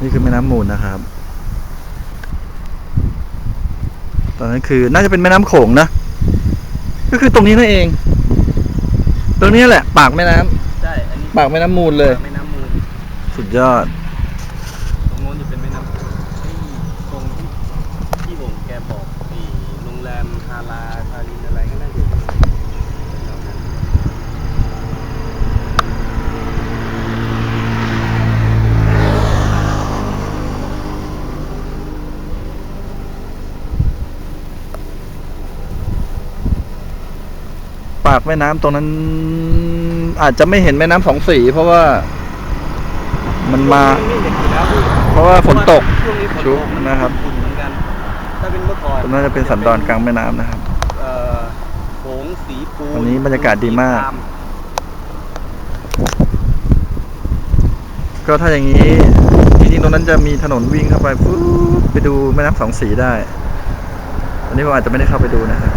นี่คือแม่น้ำมูลนะครับ ตอนนั้นคือน่าจะเป็นแม่น้ำโขงนะ ก็คือตรงนี้นั่นเอง ตรงนี้แหละ ปากแม่น้ำใช่ อันนี้ปากแม่น้ำมูลเลย แม่น้ำมูล สุดยอด ตรงโน้นจะเป็นแม่น้ำไอ้ตรงที่ที่ผมแกบอกไอ้โรงแรมฮาราทารินอะไรก็น่าจะอยู่แถวนั้น ปากแม่น้ำตรงนั้น อาจจะไม่เห็นแม่น้ำสองสีเพราะว่า มันมาไม่เห็นอยู่แล้วพี่เพราะว่าฝนตกช่วงนี้ฝนชุตกกมันนะครับฝุ่นเหมือนกันถ้าเป็นเมื่อก่อนตรงนั้นจะเป็นสันดอนกลางแม่น้ำนะครับเอ่อโขงสีปูวันนี้บรรยากาศดีมากสีครก็ถ้าอย่างนี้จริงๆตรงนั้นจะมีถนนวิ่งเข้าไปปุ๊บไปดูแม่น้ำสองสีได้ อันนี้ผมอาจจะไม่ได้เข้าไปดูนะครับ